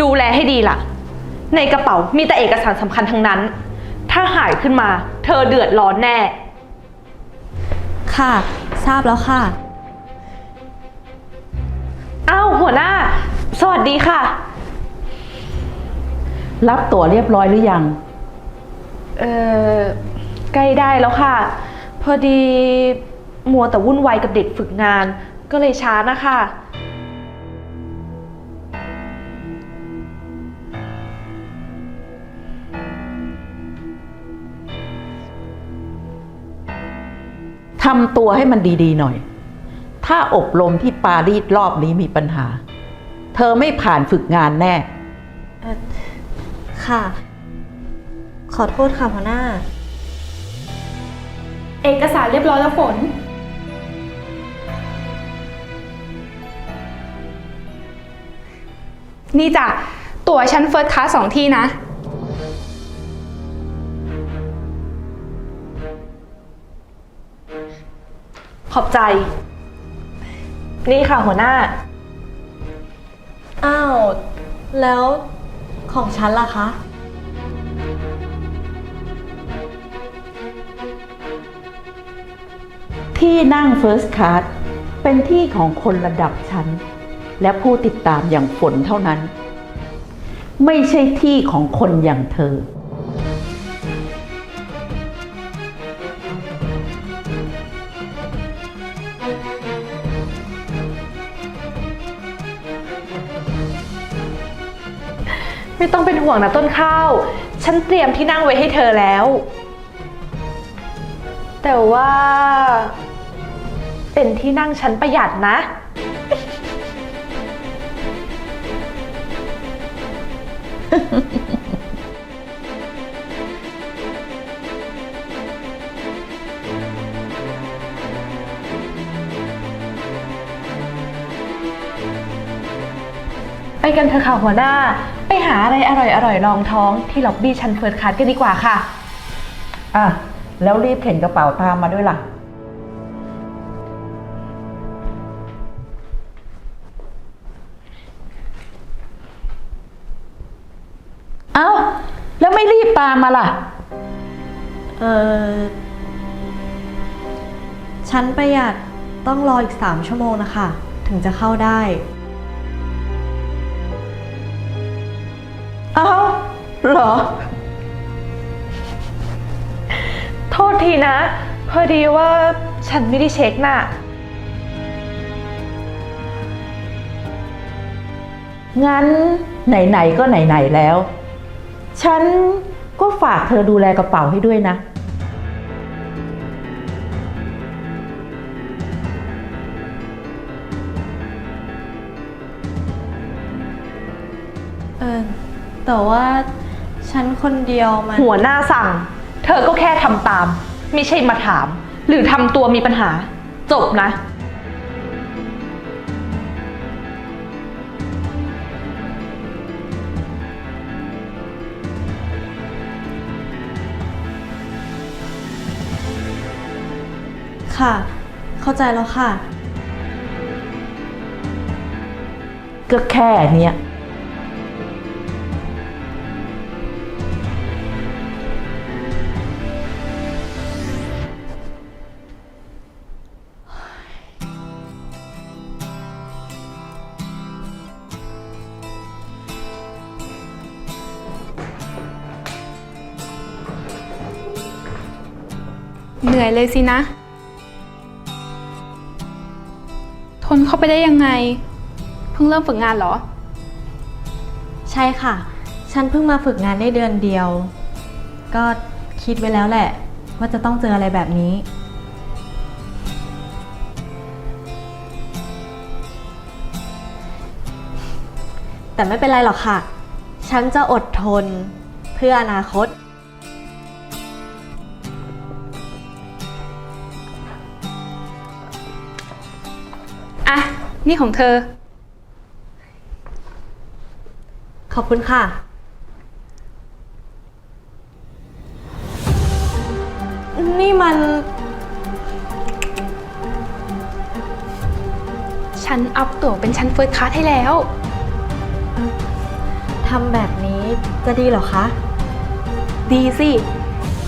ดูแลให้ดีล่ะ ในกระเป๋ามีแต่เอกสารสำคัญทั้งนั้น ถ้าหายขึ้นมา เธอเดือดร้อนแน่ ค่ะ ทราบแล้วค่ะ อ้าวหัวหน้า สวัสดีค่ะ รับตั๋วเรียบร้อยหรือยัง เออใกล้ได้แล้วค่ะ พอดี มัวแต่วุ่นวายกับเด็กฝึกงาน ก็เลยช้านะคะ ทำตัวให้มันดีๆหน่อย ถ้าอบรมที่ปารีสรอบนี้มีปัญหา เธอไม่ผ่านฝึกงานแน่ค่ะ ขอโทษค่ะหัวหน้า เอกสารเรียบร้อยแล้วฝน นี่จ้ะตั๋วชั้นเฟิร์สคลาสสองที่นะ ขอบใจ นี่ค่ะหัวหน้า อ้าว แล้วของฉันล่ะคะ ที่นั่ง First Class เป็นที่ของคนระดับชั้น และผู้ติดตามอย่างฝนเท่านั้น ไม่ใช่ที่ของคนอย่างเธอ ไม่ต้องเป็นห่วงนะต้นข้าว ฉันเตรียมที่นั่งไว้ให้เธอแล้ว แต่ว่า เป็นที่นั่งฉันประหยัดนะ ไปกันเถอะค่ะหัวหน้า ไปหาอะไรอร่อยๆรองท้องที่ล็อบบี้ชั้นเฟิร์สคลาสกันดีกว่าค่ะ อะ แล้วรีบเข็นกระเป๋าตามมาด้วยล่ะ เอ้า แล้วไม่รีบตามมาล่ะ เออฉันประหยัดต้องรออีก 3 ชั่วโมงนะคะ ถึงจะเข้าได้ อ้าเหรอ โทษทีนะ พอดีว่าฉันไม่ได้เช็คน่ะ งั้นไหน ๆ ก็ไหน ๆ แล้ว ฉันก็ฝากเธอดูแลกระเป๋าให้ด้วยนะ แต่ว่าฉันคนเดียวมัน หัวหน้าสั่ง เธอก็แค่ทำตาม ไม่ใช่มาถาม หรือทำตัวมีปัญหา จบนะ ค่ะ เข้าใจแล้วค่ะ ก็แค่เนี้ย นื่อยเลยสินะ ทนเข้าไปได้ยังไง เพิ่งเริ่มฝึกงานเหรอ ใช่ค่ะ ฉันเพิ่งมาฝึกงานได้เดือนเดียว ก็คิดไว้แล้วแหละ ว่าจะต้องเจออะไรแบบนี้ แต่ไม่เป็นไรหรอกค่ะ ฉันจะอดทนเพื่ออนาคต นี่ของเธอ ขอบคุณค่ะ นี่มัน ฉันอัพตั๋วเป็นชั้นเฟิร์สคลาสให้แล้วำแบบนี้จะดีเหรอคะ ดีสิ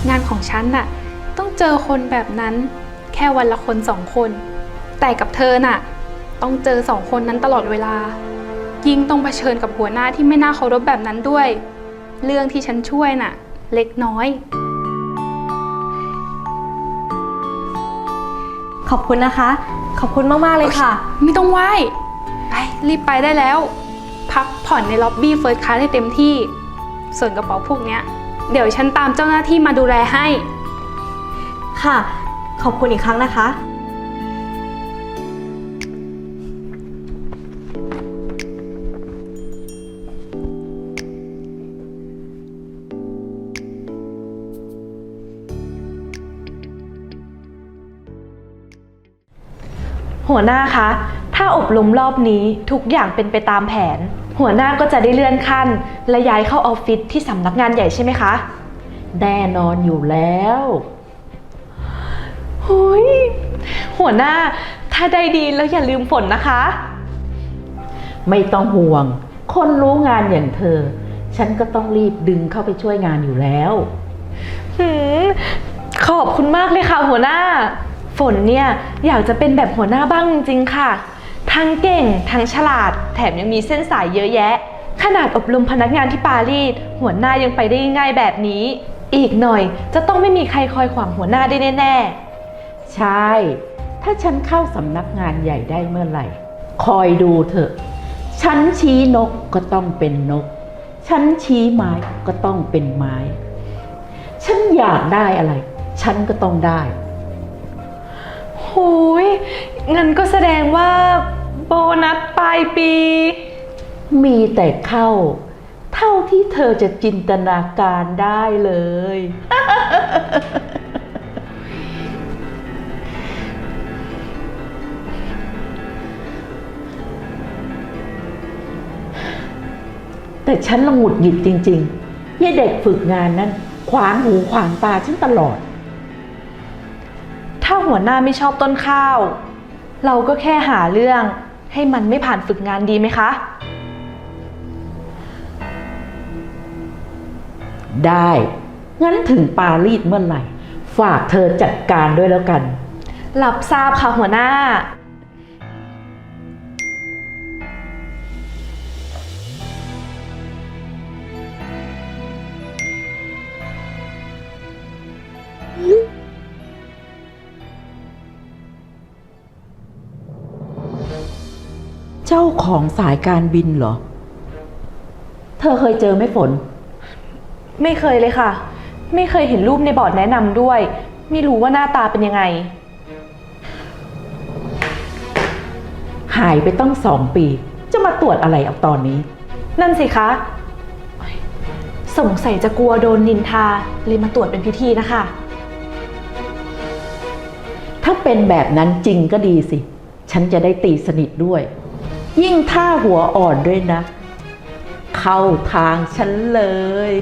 งานของฉันน่ะ ต้องเจอคนแบบนั้น แค่วันละคนสองคน แต่กับเธอน่ะ ต้องเจอสองคนนั้นตลอดเวลา ยิ่งต้องเผชิญกับหัวหน้าที่ไม่น่าเคารพแบบนั้นด้วย เรื่องที่ฉันช่วยน่ะ เล็กน้อย ขอบคุณนะคะ ขอบคุณมาก ๆ เลยค่ะ ไม่ต้องไหว้ไปรีบไปได้แล้ว พักผ่อนในล็อบบี้เฟิร์สคลาสให้เต็มที่ ส่วนกระเป๋าพวกเนี้ย เดี๋ยวฉันตามเจ้าหน้าที่มาดูแลให้ ค่ะ ขอบคุณอีกครั้งนะคะ หัวหน้าคะ ถ้าอบรมรอบนี้ทุกอย่างเป็นไปตามแผน หัวหน้าก็จะได้เลื่อนขั้น และย้ายเข้าออฟฟิศที่สำนักงานใหญ่ใช่ไหมคะแน่นอนอยู่แล้วหุยหัวหน้า ถ้าได้ดีแล้วอย่าลืมฝนนะคะ ไม่ต้องห่วง คนรู้งานอย่างเธอ ฉันก็ต้องรีบดึงเข้าไปช่วยงานอยู่แล้ว หืม ขอบคุณมากเลยค่ะหัวหน้า ฝนเนี่ยอยากจะเป็นแบบหัวหน้าบ้างจริงๆค่ะ ทั้งเก่งทั้งฉลาด แถมยังมีเส้นสายเยอะแยะ ขนาดอบรมพนักงานที่ปารีสหัวหน้ายังไปได้ง่ายแบบนี้ อีกหน่อยจะต้องไม่มีใครคอยขวางหัวหน้าได้แน่ใช่ ถ้าฉันเข้าสำนักงานใหญ่ได้เมื่อไหร่ คอยดูเถอะ ฉันชี้นกก็ต้องเป็นนก ฉันชี้ไม้ก็ต้องเป็นไม้ ฉันอยากได้อะไร ฉันก็ต้องได้ หูยงั้นก็แสดงว่าโบนัสปลายปี มีแต่เข้า เท่าที่เธอจะจินตนาการได้เลย แต่ฉันละหงุดหงิดจริงๆยายเด็กฝึกงานนั้นขวางหูขวางตาฉันตลอด หัวหน้าไม่ชอบต้นข้าว เราก็แค่หาเรื่องให้มันไม่ผ่านฝึกงานดีไหมคะ ได้ งั้นถึงปารีสเมื่อไหร่ ฝากเธอจัดการด้วยแล้วกันรับทราบค่ะหัวหน้า ของสายการบินเหรอ เธอเคยเจอไหมฝน ไม่เคยเลยค่ะ ไม่เคยเห็นรูปในบอร์ดแนะนำด้วย ไม่รู้ว่าหน้าตาเป็นยังไง หายไปต้องสองปี จะมาตรวจอะไรเอาตอนนี้ นั่นสิคะ สงสัยจะกลัวโดนนินทาเลยมาตรวจเป็นพิธีนะคะ ถ้าเป็นแบบนั้นจริงก็ดีสิ ฉันจะได้ตีสนิทด้วย ยิ่งท่าหัวอ่อนด้วยนะ เข้าทางฉันเลย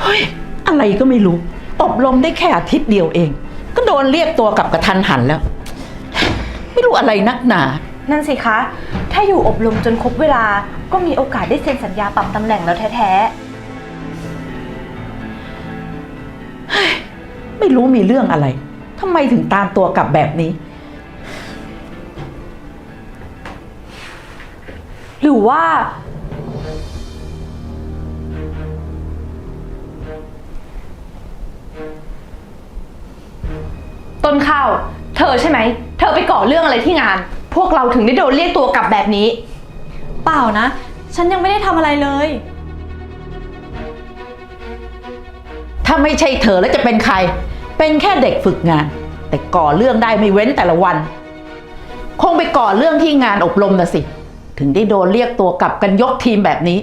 เฮ้ย อะไรก็ไม่รู้ อบรมได้แค่อาทิตย์เดียวเอง ก็โดนเรียกตัวกลับกระทันหันแล้ว ไม่รู้อะไรนักหนา นั่นสิคะ ถ้าอยู่อบรมจนครบเวลา ก็มีโอกาสได้เซ็นสัญญาปรับตำแหน่งแล้วแท้ไม่รู้มีเรื่องอะไรทำไมถึงตามตัวกลับแบบนี้ ๆ หรือว่า นข้าว เธอใช่ไหม เธอไปก่อเรื่องอะไรที่งาน พวกเราถึงได้โดนเรียกตัวกลับแบบนี้ เปล่านะ ฉันยังไม่ได้ทำอะไรเลย ถ้าไม่ใช่เธอแล้วจะเป็นใคร เป็นแค่เด็กฝึกงาน แต่ก่อเรื่องได้ไม่เว้นแต่ละวัน คงไปก่อเรื่องที่งานอบรมนะสิ ถึงได้โดนเรียกตัวกลับกันยกทีมแบบนี้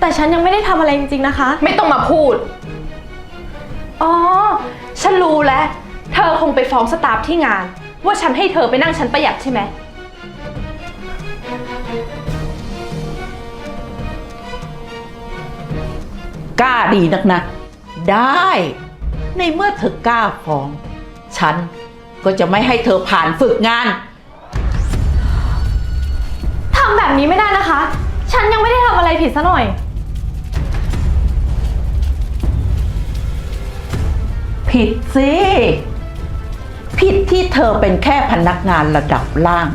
แต่ฉันยังไม่ได้ทำอะไรจริงๆนะคะ ไม่ต้องมาพูด อ๋อ ฉันรู้แล้ว เธอคงไปฟ้องสตาฟที่งาน ว่าฉันให้เธอไปนั่งชั้นประหยัดใช่ไหม กล้าดีนักนะ ได้ ในเมื่อเธอกล้าฟ้อง ฉันก็จะไม่ให้เธอผ่านฝึกงาน ทำแบบนี้ไม่ได้นะคะ ฉันยังไม่ได้ทำอะไรผิดซะหน่อย ผิดสิ ผิดที่เธอเป็นแค่พนักงานระดับล่าง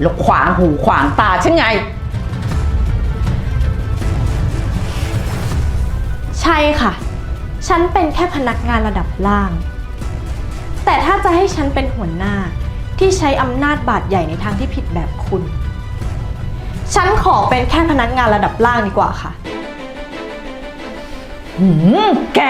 แล้วขวางหูขวางตาฉันไง ใช่ค่ะ ฉันเป็นแค่พนักงานระดับล่าง แต่ถ้าจะให้ฉันเป็นหัวหน้าที่ใช้อำนาจบาดใหญ่ในทางที่ผิดแบบคุณ ฉันขอเป็นแค่พนักงานระดับล่างดีกว่าค่ะ หืม แก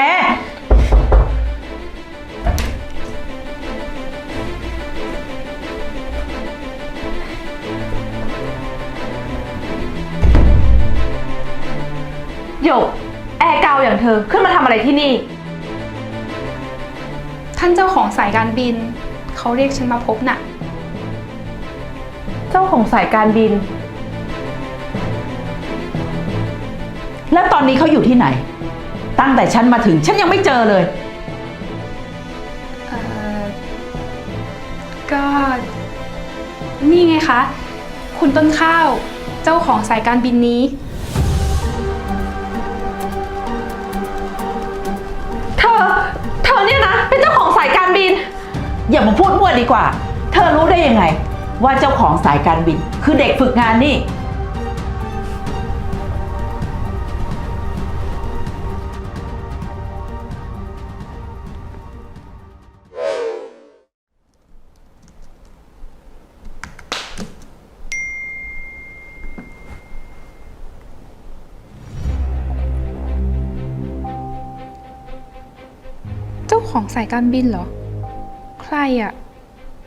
หยก แอร์เกาอย่างเธอขึ้นมาทำอะไรที่นี่ ท่านเจ้าของสายการบิน เขาเรียกฉันมาพบน่ะ เจ้าของสายการบิน แล้วตอนนี้เขาอยู่ที่ไหน ตั้งแต่ฉันมาถึงฉันยังไม่เจอเลย เอ่อ ก็ นี่ไงคะ คุณต้นข้าว เจ้าของสายการบินนี้ เธอเนี่ยนะ เป็นเจ้าของสายการบิน อย่ามาพูดมั่วดีกว่า เธอรู้ได้ยังไง ว่าเจ้าของสายการบิน คือเด็กฝึกงานนี่าของสายการบินเหรอ ใครอะ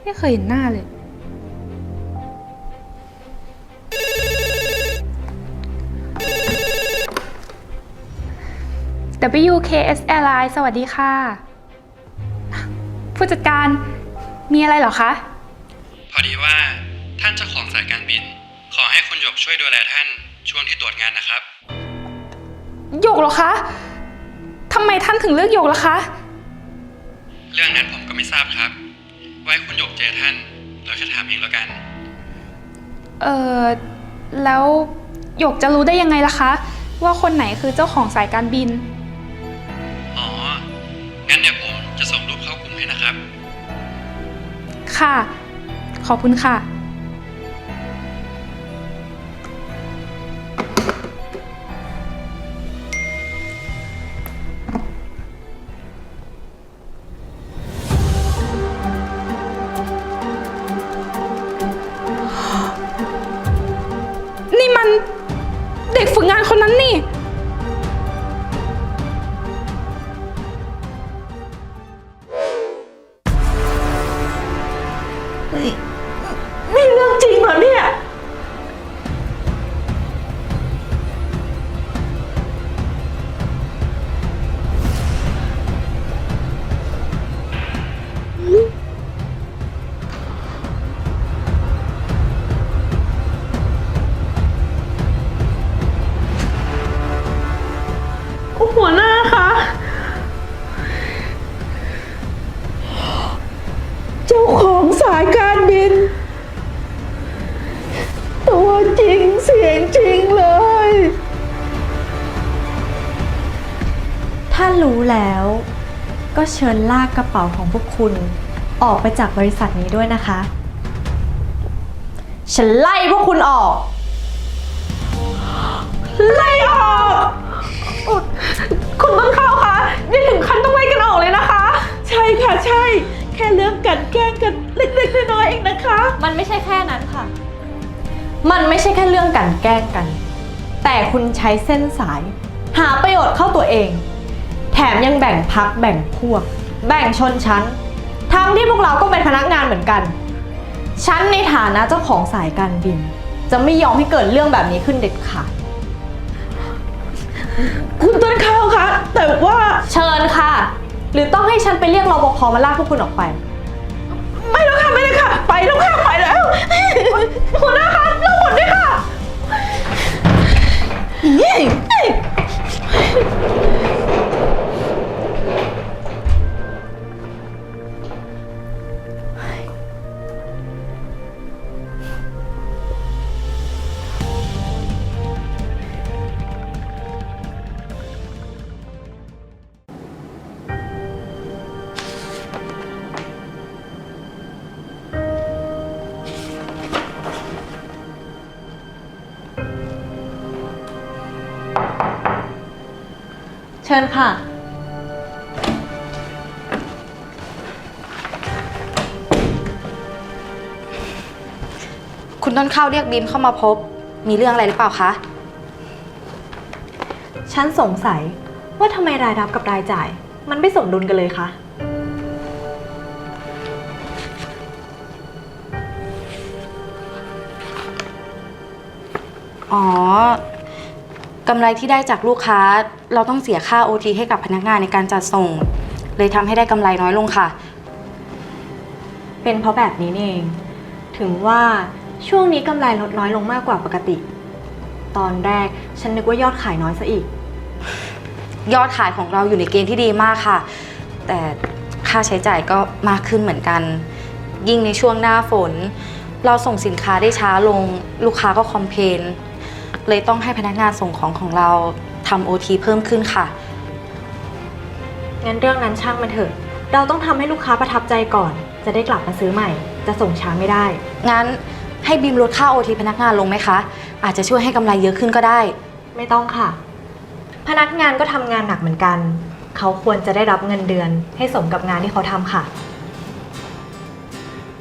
ไม่เคยเห็นหน้าเลย WKS Airlines สวัสดีค่ะ ผู้จัดการมีอะไรเหรอคะ พอดีว่าท่านเจ้าของสายการบิน ขอให้คุณหยกช่วยดูแลท่านช่วงที่ตรวจงานนะครับ หยกเหรอคะ ทำไมท่านถึงเลือกหยกล่ะคะ เรื่องนั้นผมก็ไม่ทราบครับ ไว้คุณหยกเจอท่าน เราจะถามเองแล้วกัน เออแล้วหยกจะรู้ได้ยังไงล่ะคะ ว่าคนไหนคือเจ้าของสายการบิน อ๋อ งั้นเดี๋ยวผมจะส่งรูปเข้ากลุ่มให้นะครับ ค่ะ ขอบคุณค่ะ เชิญลากกระเป๋าของพวกคุณ ออกไปจากบริษัทนี้ด้วยนะคะ ฉันไล่พวกคุณออก ไล่ออกอุ๊ยคุณต้นข้าวคะอย่าถึงขั้นต้องไล่กันออกเลยนะคะ ใช่ค่ะใช่ แค่เรื่องกันแกล้งกันเล็กๆน้อยๆเองนะคะ มันไม่ใช่แค่นั้นค่ะ มันไม่ใช่แค่เรื่องกลันแกล้งกัน แต่คุณใช้เส้นสาย หาประโยชน์เข้าตัวเอง แถมยังแบ่งพักแบ่งพวก แบ่งชนชั้น ทั้งที่พวกเราก็เป็นพนักงานเหมือนกัน ฉันในฐานะเจ้าของสายการบิน จะไม่ยอมให้เกิดเรื่องแบบนี้ขึ้นเด็ดขาด คุณต้นข้าวคะ แต่ว่าเชิญค่ะ หรือต้องให้ฉันไปเรียกรปภมาลากพวกคุณออกไป ไม่แล้วค่ะไม่เลยค่ะ ไปแล้วค่ะไปแล้วหัวหน้าคะเราหมดด้วยค่ะ เชิญค่ะ คุณต้นข้าวเรียกบีมเข้ามาพบ มีเรื่องอะไรหรือเปล่าคะ ฉันสงสัยว่าทำไมรายรับกับรายจ่าย มันไม่สมดุลกันเลยคะ อ๋อ กำไรที่ได้จากลูกค้าเราต้องเสียค่า OT ให้กับพนักงานในการจัดส่ง เลยทำให้ได้กำไรน้อยลงค่ะ เป็นเพราะแบบนี้นี่เอง ถึงว่าช่วงนี้กำไรลดน้อยลงมากกว่าปกติ ตอนแรกฉันนึกว่ายอดขายน้อยซะอีก ยอดขายของเราอยู่ในเกณฑ์ที่ดีมากค่ะ แต่ค่าใช้จ่ายก็มากขึ้นเหมือนกัน ยิ่งในช่วงหน้าฝน เราส่งสินค้าได้ช้าลง ลูกค้าก็คอมเพลน เลยต้องให้พนักงานส่งของของเราทำ OT เพิ่มขึ้นค่ะ งั้นเรื่องนั้นช่างมันเถอะ เราต้องทำให้ลูกค้าประทับใจก่อน จะได้กลับมาซื้อใหม่ จะส่งช้าไม่ได้ งั้นให้บีมลดค่า OT พนักงานลงไหมคะ อาจจะช่วยให้กำไรเยอะขึ้นก็ได้ ไม่ต้องค่ะ พนักงานก็ทำงานหนักเหมือนกัน เขาควรจะได้รับเงินเดือน ให้สมกับงานที่เขาทำค่ะ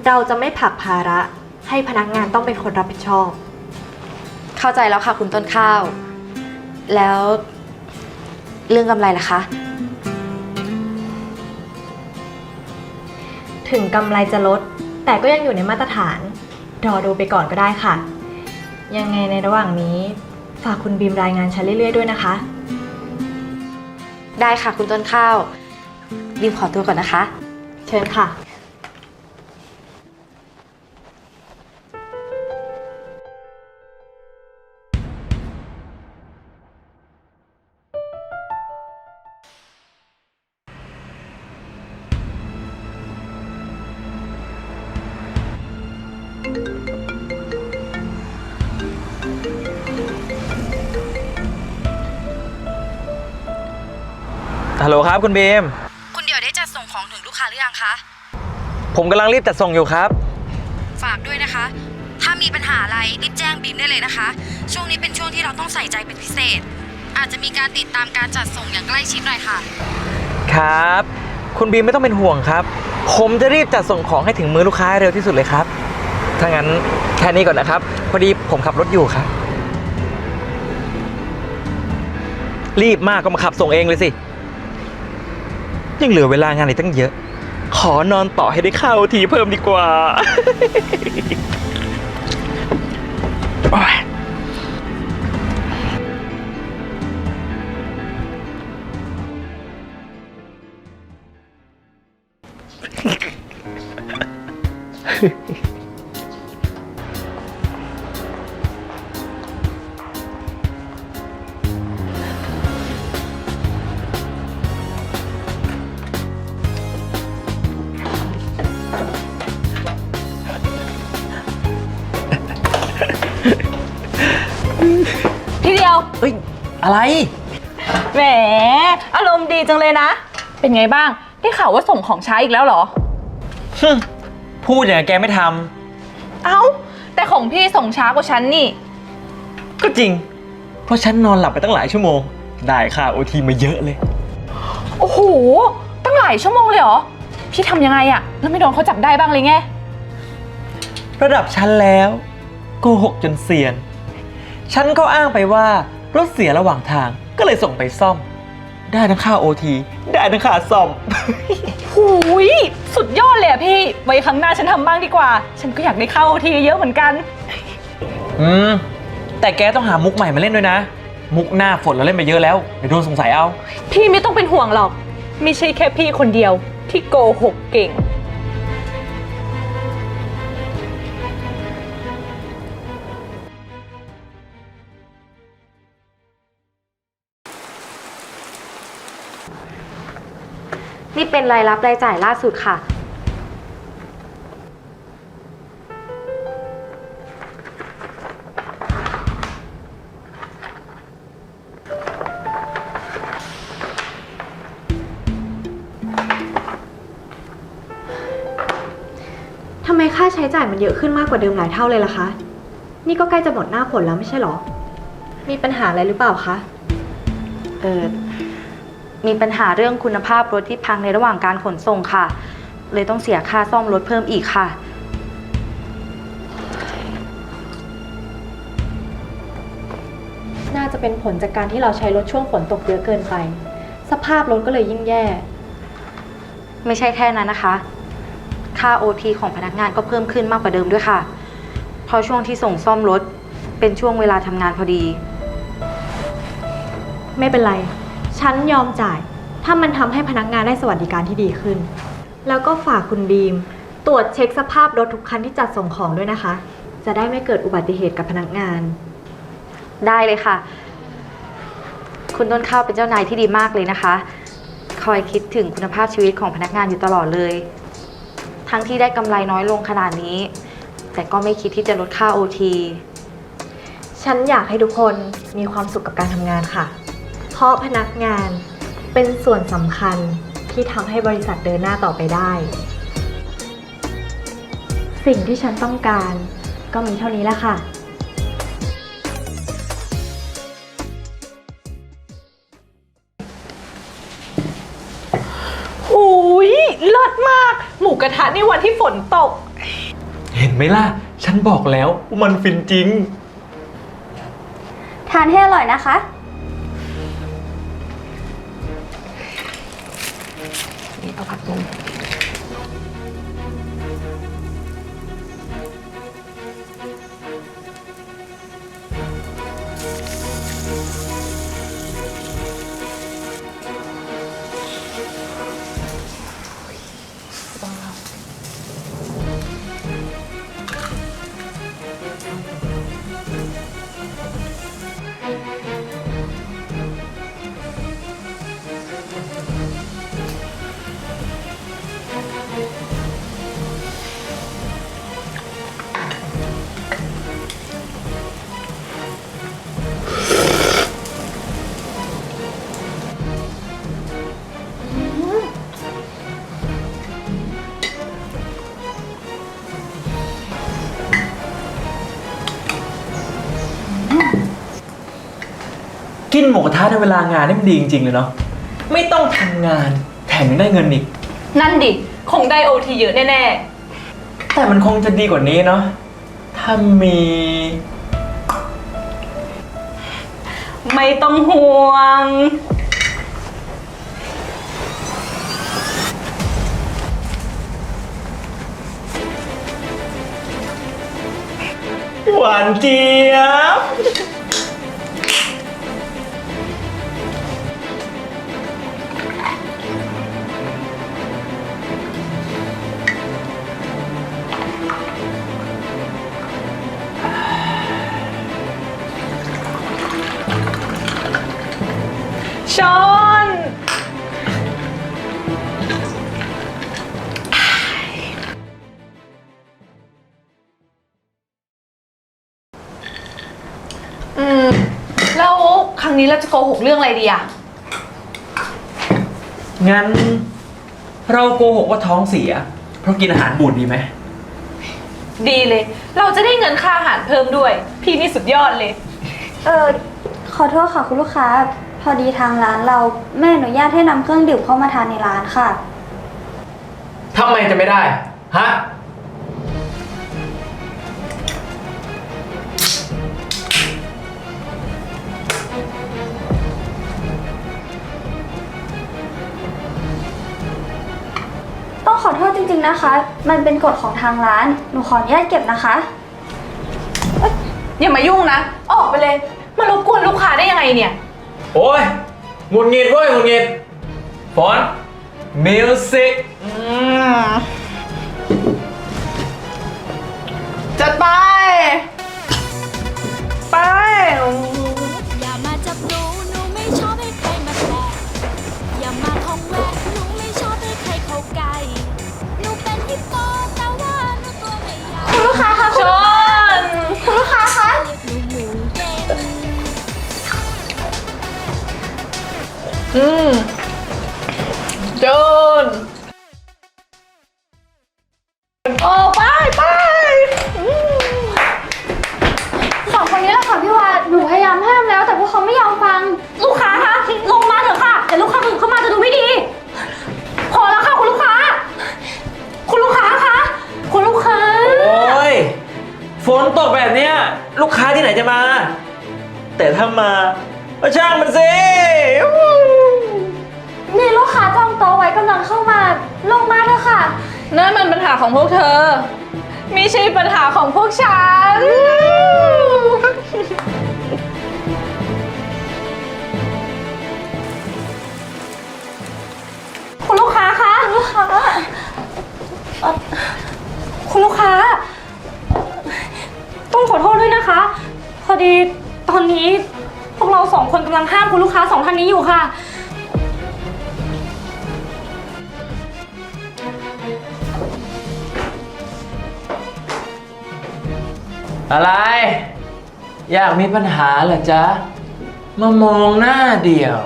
เราจะไม่ผลักภาระ ให้พนักงานต้องเป็นคนรับผิดชอบ เข้าใจแล้วค่ะคุณต้นข้าว แล้วเรื่องกำไรล่ะคะ ถึงกำไรจะลด แต่ก็ยังอยู่ในมาตรฐาน รอดูไปก่อนก็ได้ค่ะ ยังไงในระหว่างนี้ ฝากคุณบีมรายงานฉันเรื่อยๆด้วยนะคะ ได้ค่ะคุณต้นข้าวบีมขอตัวก่อนนะคะ เชิญค่ะ ฮัลโหลครับคุณบีมคุณเดี๋ยวได้จัดส่งของถึงลูกค้าหรือยังคะ ผมกำลังรีบจัดส่งอยู่ครับ ฝากด้วยนะคะ ถ้ามีปัญหาอะไรรีบแจ้งบีมได้เลยนะคะ ช่วงนี้เป็นช่วงที่เราต้องใส่ใจเป็นพิเศษ อาจจะมีการติดตามการจัดส่งอย่างใกล้ชิดหน่อยค่ะ ครับ คุณบีมไม่ต้องเป็นห่วงครับ ผมจะรีบจัดส่งของให้ถึงมือลูกค้าให้เร็วที่สุดเลยครับ ถ้างั้นแค่นี้ก่อนนะครับ พอดีผมขับรถอยู่ครับ รีบมากก็มาขับส่งเองเลยสิ ยังเหลือเวลางานอีกตั้งเยอะ ขอนอนต่อให้ได้เข้าทีเพิ่มดีกว่า โอ๊ยพี่เดียวเอ้ย อะไร แหม อารมณ์ดีจังเลยนะ เป็นไงบ้าง ได้ข่าวว่าส่งของช้าอีกแล้วเหรอ ฮึ่มพูดอย่างกับแกไม่ทเอ้า แต่ของพี่ส่งช้ากว่าฉันนี่ำก็จริง เพราะฉันนอนหลับไปตั้งหลายชั่วโมง ได้ค่าโอทีมาเยอะเลย โอ้โห ตั้งหลายชั่วโมงเลยเหรอ พี่ทำยังไงอะแล้วไม่โดนเขาจับได้บ้างเลยไง ระดับฉันแล้วโกหกจนเซียน ฉันก็อ้างไปว่ารถเสียระหว่างทางก็เลยส่งไปซ่อม ได้ทั้งค่าโอทีได้ทั้งค่าซ่อม หูย สุดยอดเลยอะพี่ ไว้ครั้งหน้าฉันทำบ้างดีกว่า ฉันก็อยากได้เข้าทีเยอะเหมือนกัน อืม แต่แกต้องหามุกใหม่มาเล่นด้วยนะ มุกหน้าฝนเราเล่นไปเยอะแล้วเดี๋ยวโดนสงสัยเอา พี่ไม่ต้องเป็นห่วงหรอก ไม่ใช่แค่พี่คนเดียวที่โกหกเก่ง นี่เป็นรายรับรายจ่ายล่าสุดค่ะ ทำไมค่าใช้จ่ายมันเยอะขึ้นมากกว่าเดิมหลายเท่าเลยล่ะคะ นี่ก็ใกล้จะหมดหน้าฝนแล้วไม่ใช่หรอ มีปัญหาอะไรหรือเปล่าคะ เออ มีปัญหาเรื่องคุณภาพรถที่พังในระหว่างการขนส่งค่ะ เลยต้องเสียค่าซ่อมรถเพิ่มอีกค่ะ น่าจะเป็นผลจากการที่เราใช้รถช่วงฝนตกเยอะเกินไป สภาพรถก็เลยยิ่งแย่ ไม่ใช่แค่นั้นนะคะ ค่า OT ของพนักงานก็เพิ่มขึ้นมากกว่าเดิมด้วยค่ะ เพราะช่วงที่ส่งซ่อมรถ เป็นช่วงเวลาทำงานพอดี ไม่เป็นไร ฉันยอมจ่าย ถ้ามันทำให้พนักงานได้สวัสดิการที่ดีขึ้น แล้วก็ฝากคุณบีม ตรวจเช็คสภาพรถทุกคันที่จัดส่งของด้วยนะคะ จะได้ไม่เกิดอุบัติเหตุกับพนักงาน ได้เลยค่ะ คุณต้นข้าวเป็นเจ้านายที่ดีมากเลยนะคะ คอยคิดถึงคุณภาพชีวิตของพนักงานอยู่ตลอดเลย ทั้งที่ได้กำไรน้อยลงขนาดนี้ แต่ก็ไม่คิดที่จะลดค่า OT ฉันอยากให้ทุกคนมีความสุขกับการทำงานค่ะ เพราะพนักงานเป็นส่วนสำคัญที่ทำให้บริษัทเดินหน้าต่อไปได้ สิ่งที่ฉันต้องการก็มีเท่านี้แหละค่ะ หูยเลิศมาก หมูกระทะนี่วันที่ฝนตก เห็นไหมล่ะ ฉันบอกแล้วว่ามันฟินจริง ทานให้อร่อยนะคะ นหมูกระทะในเวลางานนี่มันดีจริงๆเลยเนาะไม่ต้องทำงานแถมยังได้เงินอีก นั่นดิ คงได้โอทีเยอะแน่แต่มันคงจะดีกว่านี้เนาะถ้ามีๆ ไม่ต้องห่วง หวานเจี๊ยบ นี้เราจะโกหกเรื่องอะไรดีอะงั้น เราโกหกว่าท้องเสีย เพราะกินอาหารบูดดีไหม ดีเลย เราจะได้เงินค่าอาหารเพิ่มด้วย พี่นี่สุดยอดเลย เออขอโทษค่ะคุณลูกค้า พอดีทางร้านเราไม่อนุญาตให้นำเครื่องดื่มเข้ามาทานในร้านค่ะ ทำไมจะไม่ได้ ฮะ นะคะ มันเป็นกฎของทางร้าน หนูขออนุญาตเก็บนะคะ อย่ามายุ่งนะ ออกไปเลย มารบกวนลูกค้าได้ยังไงเนี่ย โอ้ยหงุดหงิดเว้ยหงุดหงิดฝนมิวสิกจัดไปไป อืมโจนโอ้ไปไปอืมสองคนนี้แหละค่ะพี่วาหนูพยายามห้ามแล้ว แต่พวกเขาไม่ยอมฟัง ลูกค้าคะลงมาเถอะค่ะเดี๋ยวลูกค้าอื่นเข้ามาจะดูไม่ดี พอแล้วค่ะคุณลูกค้า คุณลูกค้าคะคุณลูกค้า โอ้ย ฝนตกแบบเนี้ย ลูกค้าที่ไหนจะมา แต่ถ้ามาก็ช่างมันสิ นี่ลูกค้าจองโต๊ะไว้กำลังเข้ามา ลงมาเถอะค่ะ นั่นมันปัญหาของพวกเธอ ไม่ใช่ปัญหาของพวกฉัน คุณลูกค้าคะลูกค้าเอ่อคุณลูกค้า ต้องขอโทษด้วยนะคะ พอดีตอนนี้พวกเราสองคนกำลังห้ามคุณลูกค้าสองท่านนี้อยู่ค่ะ อะไร อยากมีปัญหาเหรอจ๊ะ มามองหน้าเดียว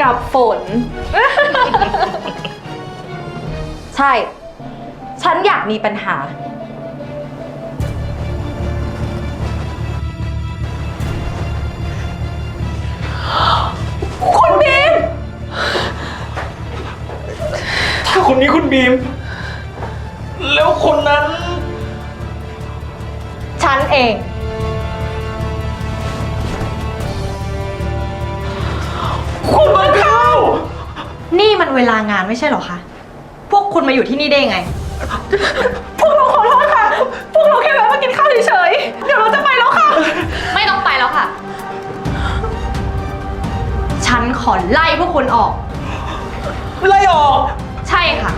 กับฝน ใช่ ฉันอยากมีปัญหา คุณบีม ถ้าคนนี้คุณบีม แล้วคนนั้น ฉันเอง คุณมันเข้า นี่มันเวลางานไม่ใช่เหรอคะ พวกคุณมาอยู่ที่นี่ได้ยังไง พวกเราขอโทษค่ะ พวกเราแค่แวะมากินข้าวเฉยๆ เดี๋ยวเราจะไปแล้วค่ะ ไม่ต้องไปแล้วค่ะ ฉันขอไล่พวกคุณออก ไล่ออกใช่ค่ะ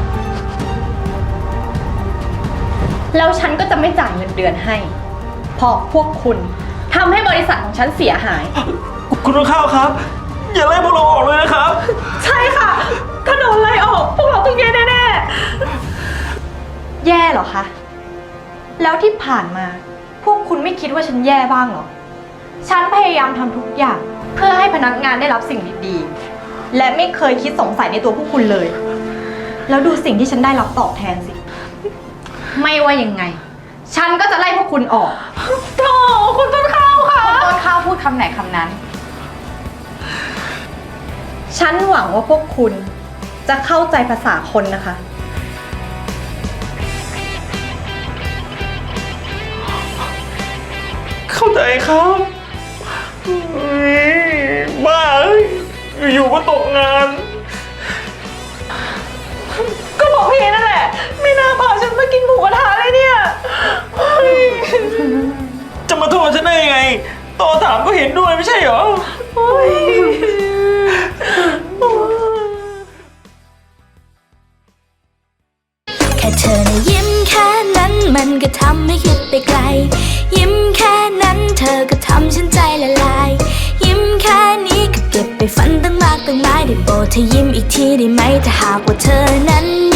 แล้วฉันก็จะไม่จ่ายเงินเดือนให้ เพราะพวกคุณทำให้บริษัทของฉันเสียหาย คุณต้นข้าวครับ อย่าไล่พวกเราออกเลยนะครับ ใช่ค่ะ ถ้าโดนไล่ออก พวกเราต้องแย่แน่แย่เหรอคะ แล้วที่ผ่านมา พวกคุณไม่คิดว่าฉันแย่บ้างเหรอ ฉันพยายามทำทุกอย่าง เพื่อให้พนักงานได้รับสิ่งดีๆ และไม่เคยคิดสงสัยในตัวพวกคุณเลย แล้วดูสิ่งที่ฉันได้รับตอบแทนสิ ไม่ว่ายังไง ฉันก็จะไล่พวกคุณออกๆโธ่คุณต้นข้าวค่ะ คุณต้นข้าวพูดคำไหนคำนั้น ฉันหวังว่าพวกคุณจะเข้าใจภาษาคนนะคะ เข้าใจครับเฮ้ยบ้าเอ้ยอยู่ๆก็ตกงาน ก็บอกพี่นั่นแหละ ไม่น่าพาฉันมากินหมูกระทะเลยเนี่ยเฮ้ยจะมาโทษฉันได้ยังไงตอนถามก็เห็นด้วยไม่ใช่เหรอ โอ๊ยแค่เธอนะยิ้มแค่นั้นมันก็ทำให้คิดไปไกล ยิ้มแค่นั้นเธอก็ทำฉันใจละลาย ยิ้มแค่นี้ก็เก็บไปฝันตั้งมากตั้งหลายได้โปรดเธอยิ้มอีกทีได้ไหมถ้าหากว่าเธอนั้นมี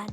น